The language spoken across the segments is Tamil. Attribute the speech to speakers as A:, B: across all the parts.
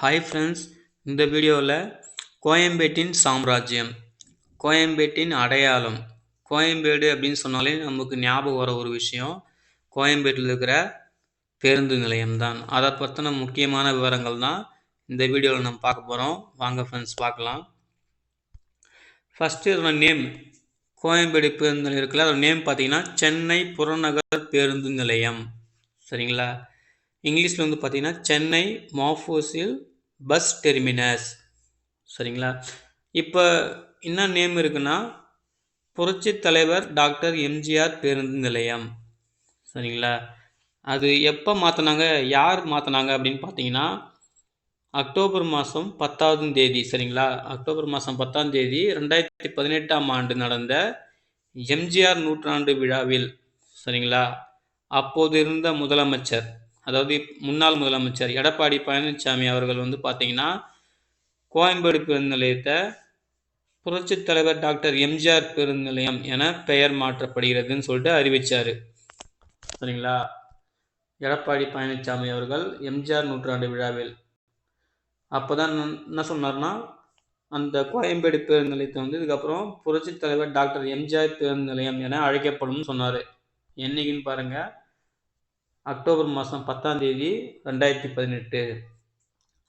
A: ஹாய் ஃப்ரெண்ட்ஸ் இந்த வீடியோவில் கோயம்பேட்டின் சாம்ராஜ்யம் கோயம்பேட்டின் அடையாளம் கோயம்பேடு அப்படின்னு சொன்னாலே நமக்கு ஞாபகம் வர ஒரு விஷயம். கோயம்பேட்டில் இருக்கிற பேருந்து நிலையம்தான். அதை பற்றின முக்கியமான விவரங்கள் தான் இந்த வீடியோவில் நம்ம பார்க்க போகிறோம் வாங்க ஃப்ரெண்ட்ஸ் பார்க்கலாம். ஃபஸ்ட்டு இதோட நேம் கோயம்பேடு பேருந்து நிலையம் இருக்குல்ல அதோட நேம் பார்த்தீங்கன்னா சென்னை புறநகர் பேருந்து நிலையம். சரிங்களா? இங்கிலீஷில் வந்து பார்த்தீங்கன்னா சென்னை மாஃபோசில் பஸ் டெர்மினஸ். சரிங்களா? இப்போ என்ன நேம் இருக்குன்னா புரட்சி தலைவர் டாக்டர் எம்ஜிஆர் பேருந்து நிலையம். சரிங்களா? அது எப்போ மாற்றினாங்க யார் மாற்றினாங்க அப்படின்னு பார்த்தீங்கன்னா அக்டோபர் மாதம் பத்தாவது தேதி சரிங்களா? அக்டோபர் மாதம் பத்தாம் தேதி ரெண்டாயிரத்தி பதினெட்டாம் ஆண்டு நடந்த எம்ஜிஆர் நூற்றாண்டு விழாவில் சரிங்களா? அப்போது இருந்த முதலமைச்சர். அதாவது முன்னாள் முதலமைச்சர் எடப்பாடி பழனிசாமி அவர்கள் வந்து பார்த்தீங்கன்னா கோயம்பேடு பேருந்து நிலையத்தை புரட்சித் தலைவர் டாக்டர் எம்ஜிஆர் பேருந்து நிலையம் என பெயர் மாற்றப்படுகிறதுன்னு சொல்லிட்டு அறிவித்தார் சரிங்களா? எடப்பாடி பழனிசாமி அவர்கள் எம்ஜிஆர் நூற்றாண்டு விழாவில். அப்போ தான் என்ன சொன்னார்னா அந்த கோயம்பேடு பேருந்து நிலையத்தை வந்து இதுக்கப்புறம் புரட்சித் தலைவர் டாக்டர் எம்ஜிஆர் பேருந்து நிலையம் என அழைக்கப்படும் சொன்னார். என்னைக்குன்னு பாருங்கள் அக்டோபர் மாதம் பத்தாம் தேதி ரெண்டாயிரத்தி பதினெட்டு.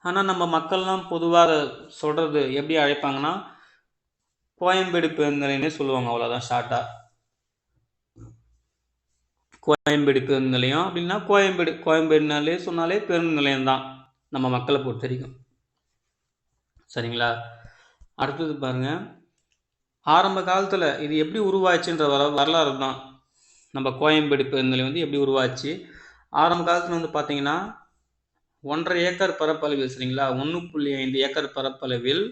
A: ஆனால் நம்ம மக்கள்லாம் பொதுவாக சொல்கிறது எப்படி அழைப்பாங்கன்னா கோயம்பேடு பேருந்து சொல்லுவாங்க அவ்வளோதான் ஷார்ட்டாக கோயம்பேடு பேருந்து நிலையம் அப்படின்னா கோயம்பேடு கோயம்பேடுனாலே சொன்னாலே பேருந்து நிலையம் தான் நம்ம மக்களை பொறுத்த வரைக்கும். சரிங்களா? அடுத்தது பாருங்கள் ஆரம்ப காலத்தில் இது எப்படி உருவாச்சுன்ற வர வரலாறு தான் நம்ம கோயம்பேடு பேருந்து நிலையம் வந்து எப்படி உருவாச்சு? ஆரம்ப காலத்தில் வந்து பார்த்தீங்கன்னா ஒன்றரை ஏக்கர் பரப்பளவில் சரிங்களா? ஒன்று புள்ளி ஐந்து ஏக்கர் பரப்பளவில்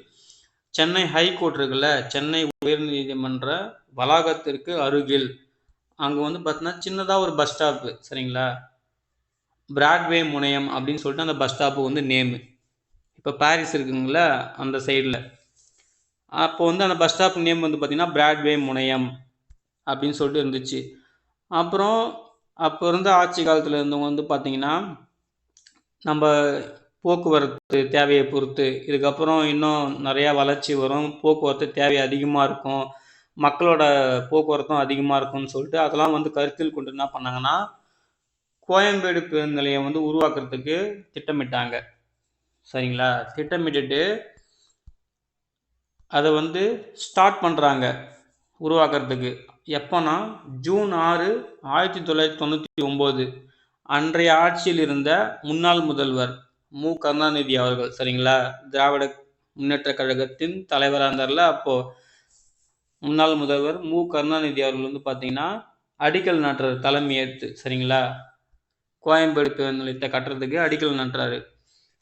A: சென்னை ஹைகோர்ட் இருக்குல்ல சென்னை உயர்நீதிமன்ற வளாகத்திற்கு அருகில். அங்கே வந்து பார்த்தீங்கன்னா சின்னதாக ஒரு பஸ் ஸ்டாப்பு சரிங்களா? பிராட்வே முனையம் அப்படின்னு சொல்லிட்டு அந்த பஸ் ஸ்டாப்பு வந்து நேமு இப்போ பாரிஸ் இருக்குங்களா அந்த சைடில் அப்போ வந்து அந்த பஸ் ஸ்டாப் நேம் வந்து பார்த்திங்கன்னா பிராட்வே முனையம் அப்படின்னு சொல்லிட்டு இருந்துச்சு. அப்புறம் அப்போ இருந்த ஆட்சி காலத்தில் இருந்தவங்க வந்து பார்த்திங்கன்னா நம்ம போக்குவரத்து தேவையை பொறுத்து இதுக்கப்புறம் இன்னும் நிறையா வளர்ச்சி வரும். போக்குவரத்து தேவை அதிகமாக இருக்கும். மக்களோட போக்குவரத்தும் அதிகமாக இருக்கும்னு சொல்லிட்டு அதெல்லாம் வந்து கருத்தில் கொண்டு என்ன பண்ணாங்கன்னா கோயம்பேடு பேருந்து நிலையம் வந்து உருவாக்குறதுக்கு திட்டமிட்டாங்க. சரிங்களா? திட்டமிட்டுட்டு அதை வந்து ஸ்டார்ட் பண்ணுறாங்க உருவாக்குறதுக்கு. எப்போனா? ஜூன் ஆறு ஆயிரத்தி தொள்ளாயிரத்தி தொண்ணூற்றி ஒம்பது. அன்றைய ஆட்சியில் இருந்த முன்னாள் முதல்வர் மு. கருணாநிதி அவர்கள் சரிங்களா? திராவிட முன்னேற்ற கழகத்தின் தலைவராக இருந்தார்ல அப்போது முன்னாள் முதல்வர் மு. கருணாநிதி அவர்கள் வந்து பார்த்தீங்கன்னா அடிக்கல் நாட்டுறாரு தலைமை ஏற்று சரிங்களா? கோயம்பேடு பேருந்து நிலையத்தை கட்டுறதுக்கு அடிக்கல் நாட்டுறாரு.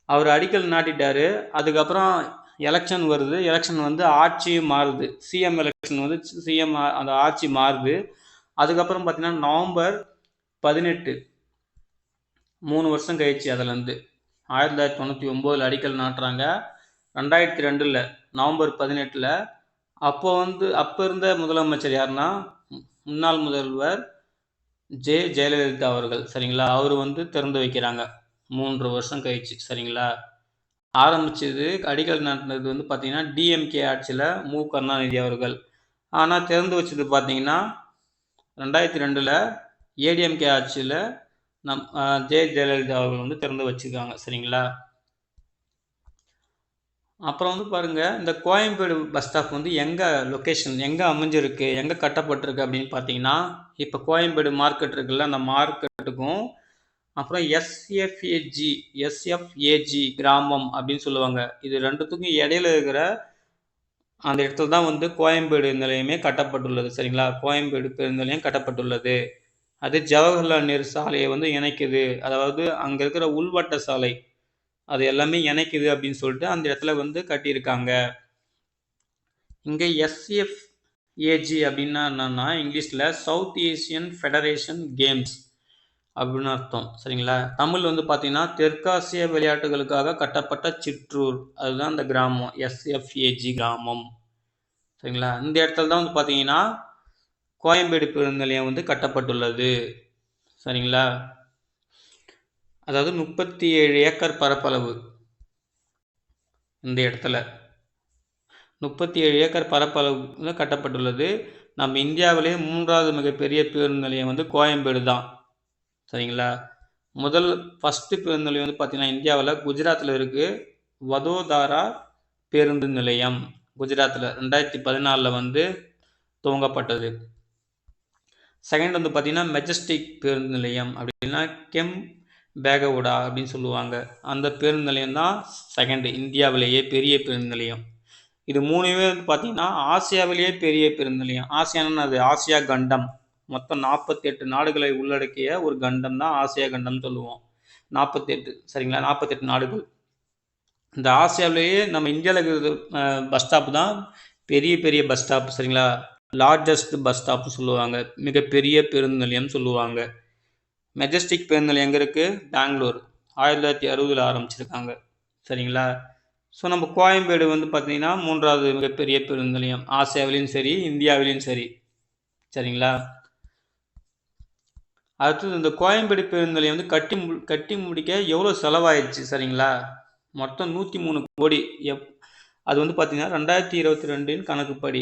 A: அவர் அடிக்கல் நாட்டிட்டாரு. அதுக்கப்புறம் எலெக்ஷன் வருது. எலெக்ஷன் வந்து ஆட்சி மாறுது. சிஎம் எலெக்ஷன் வந்து சிஎம் அந்த ஆட்சி மாறுது. அதுக்கப்புறம் பார்த்தீங்கன்னா நவம்பர் பதினெட்டு. மூணு வருஷம் கழிச்சு அதுலேருந்து. ஆயிரத்தி தொள்ளாயிரத்தி தொண்ணூற்றி ஒம்போதில் அடிக்கல் நாட்டுறாங்க. ரெண்டாயிரத்தி ரெண்டில் நவம்பர் பதினெட்டில். அப்போ வந்து அப்போ இருந்த முதலமைச்சர் யாருன்னா முன்னாள் முதல்வர் ஜே ஜெயலலிதா அவர்கள். சரிங்களா? அவர் வந்து திறந்து வைக்கிறாங்க. மூன்று வருஷம் கழிச்சு. சரிங்களா? ஆரம்பிச்சது அடிக்கல் நாட்டினது வந்து பார்த்திங்கன்னா டிஎம்கே ஆட்சியில் மு. கருணாநிதி அவர்கள். ஆனால் திறந்து வச்சது பார்த்திங்கன்னா ரெண்டாயிரத்தி ரெண்டில் ஏடிஎம்கே ஆட்சியில் நம் ஜெய ஜெயலலிதா அவர்கள் வந்து திறந்து வச்சுருக்காங்க. சரிங்களா? அப்புறம் வந்து பாருங்கள் இந்த கோயம்பேடு பஸ் ஸ்டாப் வந்து எங்கே லொக்கேஷன் எங்கே அமைஞ்சிருக்கு எங்கே கட்டப்பட்டிருக்கு அப்படின்னு பார்த்தீங்கன்னா இப்போ கோயம்பேடு மார்க்கெட் இருக்குல்ல அந்த மார்க்கெட்டுக்கும் அப்புறம் எஸ்எஃப்ஏஜி எஸ்எஃப்ஏஜி கிராமம் அப்படின்னு சொல்லுவாங்க. இது ரெண்டுத்துக்கும் இடையில இருக்கிற அந்த இடத்துல தான் வந்து கோயம்பேடு நிலையமே கட்டப்பட்டுள்ளது சரிங்களா? கோயம்பேடு பெருநிலையம் நிலையம் கட்டப்பட்டுள்ளது. அது ஜவஹர்லால் நேரு சாலையை வந்து இணைக்குது. அதாவது அங்கே இருக்கிற உள்வட்ட சாலை அது எல்லாமே இணைக்குது அப்படின்னு சொல்லிட்டு அந்த இடத்துல வந்து கட்டியிருக்காங்க. இங்கே எஸ்எஃப் ஏஜி அப்படின்னா என்னன்னா இங்கிலீஷில் சவுத் ஏசியன் ஃபெடரேஷன் கேம்ஸ் அப்படின்னு அர்த்தம். சரிங்களா? தமிழ் வந்து பார்த்தீங்கன்னா தெற்காசிய விளையாட்டுகளுக்காக கட்டப்பட்ட சிற்றூர். அதுதான் அந்த கிராமம். எஸ்எஃப்ஏஜி கிராமம். சரிங்களா? இந்த இடத்துல தான் வந்து பார்த்தீங்கன்னா கோயம்பேடு பேருந்து நிலையம் வந்து கட்டப்பட்டுள்ளது. சரிங்களா? அதாவது முப்பத்தி ஏழு ஏக்கர் பரப்பளவு இந்த இடத்துல. முப்பத்தி ஏழு ஏக்கர் பரப்பளவு கட்டப்பட்டுள்ளது. நம்ம இந்தியாவிலேயே மூன்றாவது மிகப்பெரிய பேருந்து நிலையம் வந்து கோயம்பேடு தான். சரிங்களா? முதல் ஃபஸ்ட்டு பேருந்து நிலையம் வந்து பார்த்திங்கன்னா இந்தியாவில் குஜராத்தில் இருக்குது வதோதாரா பேருந்து நிலையம் குஜராத்தில் ரெண்டாயிரத்தி பதினாலில் வந்து துவங்கப்பட்டது. செகண்ட் வந்து பார்த்திங்கன்னா மெஜஸ்டிக் பேருந்து நிலையம் அப்படின்னா கெம் பேகவுடா அப்படின்னு சொல்லுவாங்க. அந்த பேருந்து நிலையம் தான் செகண்டு இந்தியாவிலேயே பெரிய பேருந்து நிலையம். இது மூணுமே வந்து பார்த்திங்கன்னா ஆசியாவிலேயே பெரிய பேருந்து நிலையம். ஆசியான்னு அது ஆசியா கண்டம். மொத்தம் நாற்பத்தி எட்டு நாடுகளை உள்ளடக்கிய ஒரு கண்டம் தான் ஆசியா கண்டம் சொல்லுவோம். நாற்பத்தி எட்டு சரிங்களா? நாற்பத்தெட்டு நாடுகள். இந்த ஆசியாவிலேயே நம்ம இந்தியாவில் இருக்கிற பஸ் ஸ்டாப் தான் பெரிய பெரிய பஸ் ஸ்டாப் சரிங்களா? லார்ஜஸ்ட் பஸ் ஸ்டாப்னு சொல்லுவாங்க. மிகப்பெரிய பேருந்து நிலையம் சொல்லுவாங்க. மெஜஸ்டிக் பேருந்து நிலையம் எங்கே இருக்குது பெங்களூர். ஆயிரத்தி தொள்ளாயிரத்தி அறுபதில் ஆரம்பிச்சிருக்காங்க. சரிங்களா? ஸோ நம்ம கோயம்பேடு வந்து பார்த்திங்கன்னா மூன்றாவது மிகப்பெரிய பேருந்து நிலையம். ஆசியாவிலையும் சரி இந்தியாவிலையும் சரி. சரிங்களா? அடுத்தது இந்த கோயம்பேடு பேருந்து நிலையம் வந்து கட்டி மு கட்டி முடிக்க எவ்வளோ செலவாயிடுச்சு சரிங்களா? மொத்தம் நூற்றி மூணு கோடி. எப் அது வந்து பார்த்திங்கன்னா ரெண்டாயிரத்தி இருபத்தி ரெண்டுன்னு கணக்குப்படி.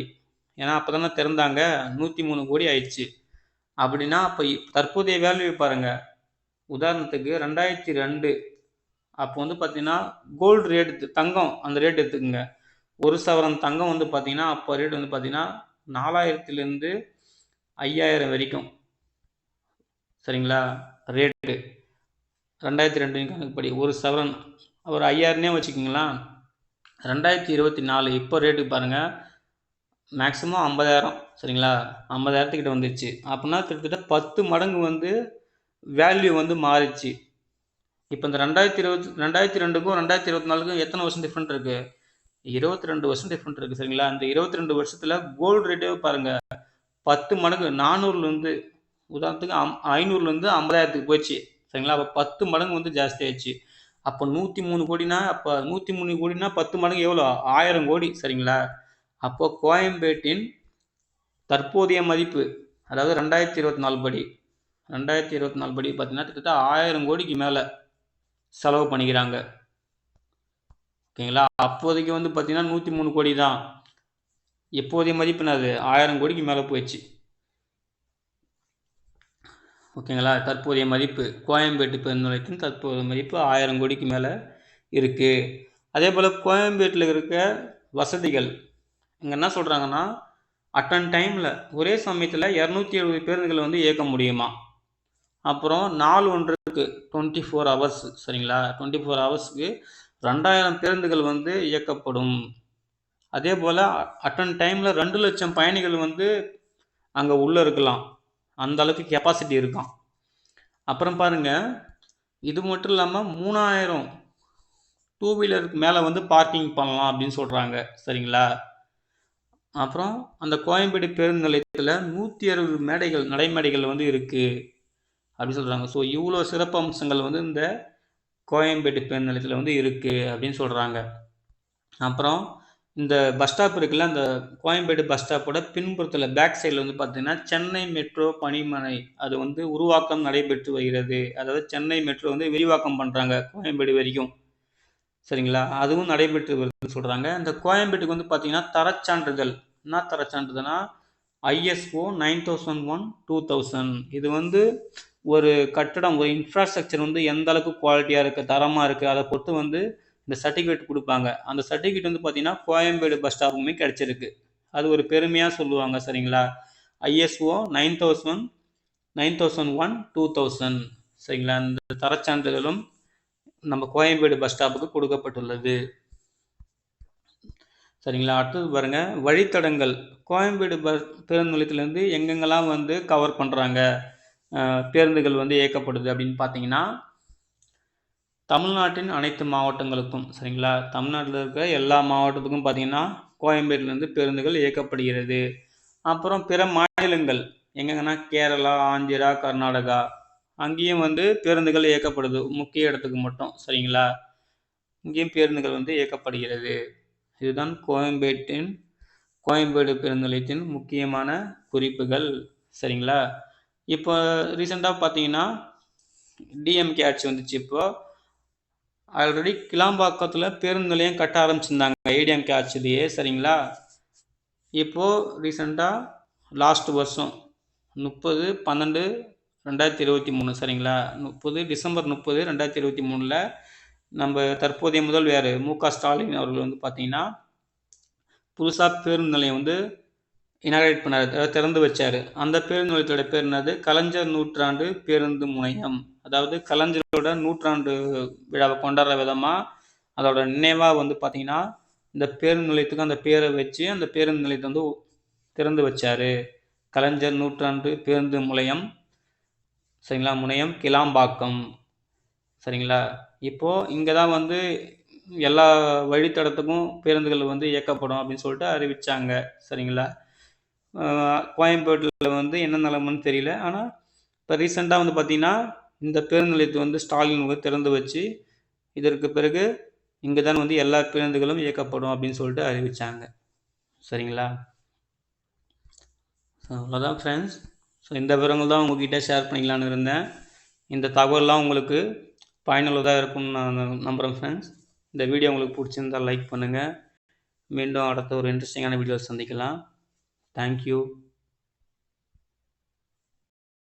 A: ஏன்னா அப்போ தானே திறந்தாங்க. நூற்றி மூணு கோடி ஆயிடுச்சு அப்படின்னா அப்போ தற்போதைய வேல்யூ பாருங்கள் உதாரணத்துக்கு ரெண்டாயிரத்தி ரெண்டு. அப்போ வந்து பார்த்தீங்கன்னா கோல்டு ரேட்டு தங்கம் அந்த ரேட் எடுத்துக்கோங்க. ஒரு சவரன் தங்கம் வந்து பார்த்தீங்கன்னா அப்போ ரேட் வந்து பார்த்தீங்கன்னா நாலாயிரத்துலேருந்து ஐயாயிரம் வரைக்கும். சரிங்களா? ரேட்டு ரெண்டாயிரத்தி ரெண்டு கணக்குப்படி ஒரு சவரன் ஒரு ஐயாயிரம்னே வச்சுக்கிங்களா. ரெண்டாயிரத்தி இருபத்தி நாலு இப்போ ரேட்டுக்கு பாருங்கள் மேக்ஸிமம் ஐம்பதாயிரம். சரிங்களா? ஐம்பதாயிரத்துக்கிட்ட வந்துருச்சு. அப்படின்னா கிட்டத்தட்ட பத்து மடங்கு வந்து வேல்யூ வந்து மாறிச்சு இப்போ இந்த ரெண்டாயிரத்தி இருபத்தி ரெண்டாயிரத்தி ரெண்டுக்கும் ரெண்டாயிரத்தி இருபத்தி நாலுக்கும் எத்தனை வருஷம் டிஃப்ரெண்ட் இருக்குது இருபத்தி ரெண்டு வருஷம் டிஃப்ரெண்ட் இருக்குது சரிங்களா? அந்த இருபத்தி ரெண்டு வருஷத்தில் கோல்டு ரேட்டே பாருங்கள் பத்து மடங்கு. நானூறுலேருந்து உதாரணத்துக்கு அம் ஐநூறுலேருந்து ஐம்பதாயிரத்துக்கு போயிடுச்சு. சரிங்களா? அப்போ பத்து மடங்கு வந்து ஜாஸ்தி ஆயிடுச்சு. அப்போ நூற்றி மூணு கோடினா அப்போ நூற்றி மூணு கோடினா பத்து மடங்கு எவ்வளோ? ஆயிரம் கோடி. சரிங்களா? அப்போ கோயம்பேட்டின் தற்போதைய மதிப்பு அதாவது ரெண்டாயிரத்தி இருபத்தி நாலு படி ரெண்டாயிரத்தி இருபத்தி நாலு படி பார்த்தீங்கன்னா கிட்டத்தட்ட ஆயிரம் கோடிக்கு மேலே செலவு பண்ணிக்கிறாங்க. ஓகேங்களா? அப்போதைக்கு வந்து பார்த்தீங்கன்னா நூற்றி மூணு கோடி தான். எப்போதைய மதிப்பு அது ஆயிரம் கோடிக்கு மேலே போயிடுச்சு. ஓகேங்களா? தற்போதைய மதிப்பு கோயம்பேட்டு பெருந்துறைக்கும் தற்போதைய மதிப்பு ஆயிரம் கோடிக்கு மேலே இருக்குது அதே போல் கோயம்பேட்டில் இருக்க வசதிகள் இங்கே என்ன சொல்கிறாங்கன்னா அட்டன் டைமில் ஒரே சமயத்தில் இரநூத்தி எழுபது பேருந்துகளை வந்து இயக்க முடியுமா? அப்புறம் நாலு ஒன்றுக்கு டுவெண்ட்டி ஃபோர் ஹவர்ஸ் சரிங்களா? டுவெண்ட்டி ஃபோர் ஹவர்ஸுக்கு ரெண்டாயிரம் பேருந்துகள் வந்து இயக்கப்படும். அதே போல் அட்டன் டைமில் ரெண்டு லட்சம் பயணிகள் வந்து அங்கே உள்ளே இருக்கலாம். அந்த அளவுக்கு கெப்பாசிட்டி இருக்கான் அப்புறம் பாருங்கள் இது மட்டும் இல்லாமல் மூணாயிரம் டூ வீலருக்கு மேலே வந்து பார்க்கிங் பண்ணலாம் அப்படின்னு சொல்கிறாங்க சரிங்களா? அப்புறம் அந்த கோயம்பேடு பேருந்து நிலையத்தில் நூற்றி அறுபது மேடைகள் நடைமேடைகள் வந்து இருக்குது அப்படின்னு சொல்கிறாங்க ஸோ இவ்வளோ சிறப்பு அம்சங்கள் வந்து இந்த கோயம்பேடு பேருந்து நிலையத்தில் வந்து இருக்குது அப்படின்னு சொல்கிறாங்க அப்புறம் இந்த பஸ் ஸ்டாப் இருக்குல்ல அந்த கோயம்பேடு பஸ் ஸ்டாப்போட பின்புறத்தில் பேக் சைடில் வந்து பார்த்திங்கன்னா சென்னை மெட்ரோ பணிமனை அது வந்து உருவாக்கம் நடைபெற்று வருகிறது. அதாவது சென்னை மெட்ரோ வந்து விரிவாக்கம் பண்ணுறாங்க கோயம்பேடு வரைக்கும். சரிங்களா? அதுவும் நடைபெற்று வருதுன்னு சொல்கிறாங்க இந்த கோயம்பேட்டுக்கு வந்து பார்த்திங்கன்னா தரச்சான்றிதழ். என்ன தரச்சான்றிதழ்னா ISO nine thousand one two thousand இது வந்து ஒரு கட்டடம் ஒரு இன்ஃப்ராஸ்ட்ரக்சர் வந்து எந்த அளவுக்கு குவாலிட்டியாக இருக்குது தரமாக இருக்குது அதை பொறுத்து வந்து இந்த சர்டிஃபிகேட் கொடுப்பாங்க. அந்த சர்டிஃபிகேட் வந்து பார்த்தீங்கன்னா கோயம்பேடு பஸ் ஸ்டாப்புமே கிடச்சிருக்கு. அது ஒரு பெருமையாக சொல்லுவாங்க சரிங்களா? ISO nine thousand nine thousand one two thousand சரிங்களா? அந்த தரச்சான்றிதழும் நம்ம கோயம்பேடு பஸ் ஸ்டாப்புக்கு கொடுக்கப்பட்டுள்ளது. சரிங்களா? அடுத்தது பாருங்கள் வழித்தடங்கள். கோயம்பேடு பஸ் பேருந்து நிலையத்துலேருந்து எங்கெங்கெல்லாம் வந்து கவர் பண்ணுறாங்க பேருந்துகள் வந்து இயக்கப்படுது அப்படின்னு பார்த்தீங்கன்னா தமிழ்நாட்டின் அனைத்து மாவட்டங்களுக்கும் சரிங்களா? தமிழ்நாட்டில் இருக்க எல்லா மாவட்டத்துக்கும் பார்த்தீங்கன்னா கோயம்பேட்டிலேருந்து பேருந்துகள் இயக்கப்படுகிறது. அப்புறம் பிற மாநிலங்கள் எங்கெங்கன்னா கேரளா ஆந்திரா கர்நாடகா அங்கேயும் வந்து பேருந்துகள் இயக்கப்படுது. முக்கிய இடத்துக்கு மட்டும் சரிங்களா? இங்கேயும் பேருந்துகள் வந்து இயக்கப்படுகிறது. இதுதான் கோயம்பேட்டின் கோயம்பேடு பேருந்து நிலையத்தின் முக்கியமான குறிப்புகள் சரிங்களா? இப்போ ரீசெண்டாக பார்த்தீங்கன்னா டிஎம்கே ஆட்சி வந்துச்சு. இப்போ ஆல்ரெடி கிளாம்பாக்கத்தில் பேருந்து நிலையம் கட்ட ஆரம்பிச்சிருந்தாங்க ஏடிஎம்கே ஆட்சியிலேயே சரிங்களா இப்போது ரீசெண்டாக லாஸ்ட் வருஷம் முப்பது பன்னெண்டு ரெண்டாயிரத்தி இருபத்தி மூணு சரிங்களா முப்பது டிசம்பர் முப்பது ரெண்டாயிரத்தி இருபத்தி மூணில் நம்ம தற்போதைய முதல்வர் மு க ஸ்டாலின் அவர்கள் வந்து பார்த்திங்கன்னா புதுசாக பேருந்து நிலையம் வந்து இனாகிரேட் பண்ணார். திறந்து வச்சார். அந்த பேருந்து நிலையத்தோட பேர் என்னது? கலைஞர் நூற்றாண்டு பேருந்து முனையம். அதாவது கலைஞரோட நூற்றாண்டு விழாவை கொண்டாடுற விதமாக அதோட நினைவாக வந்து பார்த்திங்கன்னா இந்த பேருந்து நிலையத்துக்கு அந்த பேரை வச்சு அந்த பேருந்து நிலையத்தை வந்து திறந்து வச்சார். கலைஞர் நூற்றாண்டு பேருந்து முனையம். சரிங்களா? முனையம் கிளாம்பாக்கம். சரிங்களா? இப்போது இங்கே தான் வந்து எல்லா வழித்தடத்துக்கும் பேருந்துகள் வந்து இயக்கப்படும் அப்படின்னு சொல்லிட்டு அறிவித்தாங்க சரிங்களா? கோயம்பேட்டில் வந்து என்ன நிலமன்னு தெரியல. ஆனால் இப்போ ரீசெண்டாக வந்து பார்த்திங்கன்னா இந்த பேருந்து நிலையத்தை வந்து ஸ்டாலின் வந்து திறந்து வச்சு இதற்கு பிறகு இங்கே தான் வந்து எல்லா பேருந்துகளும் இயக்கப்படும் அப்படின்னு சொல்லிட்டு அறிவித்தாங்க சரிங்களா? ஸோ அவ்வளோதான் ஃப்ரெண்ட்ஸ் ஸோ இந்த விவரங்கள் தான் உங்ககிட்ட ஷேர் பண்ணிக்கலான்னு இருந்தேன். இந்த தகவல்லாம் உங்களுக்கு பயனுள்ளதாக இருக்கும்னு நான் நம்புகிறேன் ஃப்ரெண்ட்ஸ் இந்த வீடியோ உங்களுக்கு பிடிச்சிருந்தால் லைக் பண்ணுங்கள் மீண்டும் அடுத்த ஒரு இன்ட்ரெஸ்டிங்கான வீடியோ சந்திக்கலாம். Thank you.